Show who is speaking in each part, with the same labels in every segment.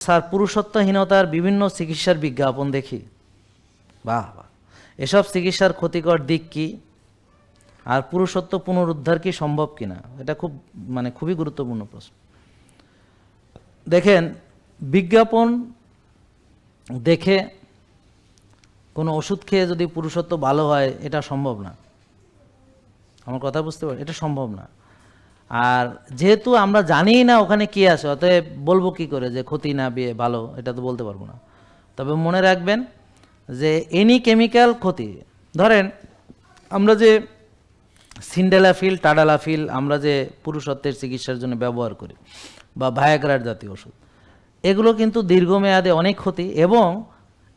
Speaker 1: Sir, পুরুষত্বহীনতার বিভিন্ন চিকিৎসার বিজ্ঞাপন দেখি। বাহ বাহ। এসব চিকিৎসার ক্ষতিকর দিক কি? আর পুরুষত্ব পুনরুদ্ধার কি সম্ভব কিনা? এটা খুব মানে খুবই গুরুত্বপূর্ণ প্রশ্ন। দেখেন, বিজ্ঞাপন দেখে কোনো ওষুধ খেয়ে যদি পুরুষত্ব ভালো হয়, এটা সম্ভব না। আমার কথা বুঝতে পারি এটা সম্ভব না। আর যেহেতু আমরা জানি না ওখানে কি আছে, অতএব বলব কি করে যে ক্ষতি না বিয়ে ভালো, এটা তো বলতে পারব না। তবে মনে রাখবেন যে এনি কেমিক্যাল ক্ষতি, ধরেন আমরা যে সিন্ডেলাফিল টাডালাফিল আমরা যে পুরুষত্বের চিকিৎসার জন্য ব্যবহার করি, বা ভায়াগ্রার জাতীয় ওষুধ, এগুলো কিন্তু দীর্ঘমেয়াদে অনেক ক্ষতি এবং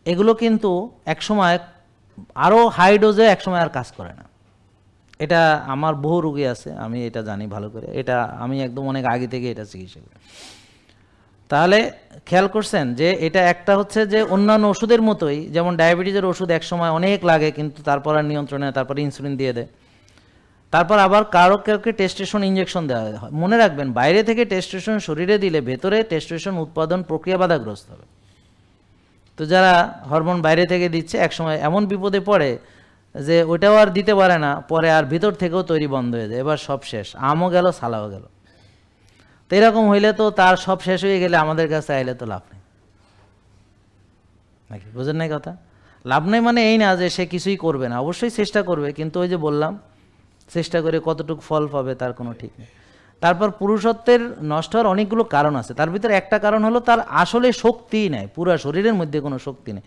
Speaker 1: এগুলো কিন্তু একসময় আরও হাই ডোজে একসময় আর কাজ করে না। এটা আমার বহু রোগী আছে, আমি এটা জানি ভালো করে। এটা আমি একদম অনেক আগে থেকে এটা চিকিৎসা করি। তাহলে খেয়াল করছেন যে এটা একটা হচ্ছে যে অন্যান্য ওষুধের মতোই, যেমন ডায়াবেটিসের ওষুধ এক সময় অনেক লাগে, কিন্তু তারপর আর নিয়ন্ত্রণে, তারপর ইনসুলিন দিয়ে দেয়। তারপর আবার কারও কাউকে টেস্টেশন ইঞ্জেকশন দেওয়া হয়। মনে রাখবেন, বাইরে থেকে টেস্টেশন শরীরে দিলে ভেতরে টেস্টেশন উৎপাদন প্রক্রিয়া বাধাগ্রস্ত হবে। তো যারা হরমোন বাইরে থেকে দিচ্ছে, একসময় এমন বিপদে পড়ে যে ওটাও আর দিতে পারে না, পরে আর ভিতর থেকেও তৈরি বন্ধ হয়ে যায়। এবার সব শেষ, আমও গেল, সালাও গেল। তো এরকম হইলে তো তার সব শেষ হয়ে গেলে আমাদের কাছে আইলে তো লাভ নেই। নাকি? বুঝেন নাই কথা? লাভ নেই মানে এই না যে সে কিছুই করবে না। অবশ্যই চেষ্টা করবে, কিন্তু ওই যে বললাম, চেষ্টা করে কতটুকু ফল পাবে তার কোনো ঠিক নেই। তারপর পুরুষত্বের নষ্ট হওয়ার অনেকগুলো কারণ আছে। তার ভিতরে একটা কারণ হলো তার আসলে শক্তিই নাই, পুরা শরীরের মধ্যে কোনো শক্তি নেই।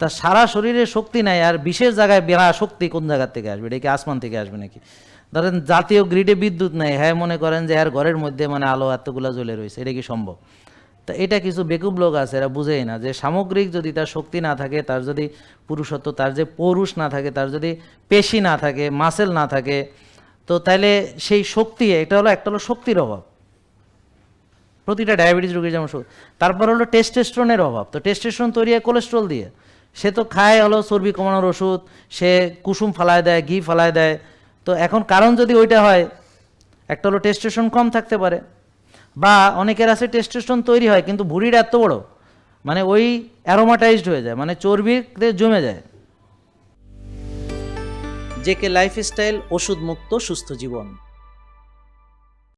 Speaker 1: তার সারা শরীরে শক্তি নাই, আর বিশেষ জায়গায় বেড়া শক্তি কোন জায়গার থেকে আসবে? এটা কি আসমান থেকে আসবে নাকি? ধরেন জাতীয় গ্রিডে বিদ্যুৎ নেই হ্যাঁ মনে করেন যে আর ঘরের মধ্যে মানে আলো এতগুলো জ্বলে রয়েছে, এটা কি সম্ভব? তা এটা কিছু বেকুব লোক আছে, এরা বুঝেই না যে সামগ্রিক যদি তার শক্তি না থাকে, তার যদি পুরুষত্ব, তার যে পৌরুষ না থাকে, তার যদি পেশি না থাকে, মাসেল না থাকে, তো তাইলে সেই শক্তি, এটা হলো, একটা হলো শক্তির অভাব। প্রতিটা ডায়াবেটিস রোগীর যেমন। তারপর হলো টেস্টেস্ট্রনের অভাব। তো টেস্টেস্ট্রন তৈরি হয় কোলেস্ট্রল দিয়ে। সে তো খায় হলো চর্বি কমানোর ওষুধ, সে কুসুম ফালায় দেয়, ঘি ফালায় দেয়। তো এখন কারণ যদি ওইটা হয়, একটা হলো টেস্টেশন কম থাকতে পারে, বা অনেকের আছে টেস্টেশন তৈরি হয়, কিন্তু ভুঁড়িটা এত বড় মানে ওই অ্যারোমাটাইজড হয়ে যায় মানে চর্বিতে জমে যায়। জেকে লাইফস্টাইল ওষুধ মুক্ত সুস্থ জীবন।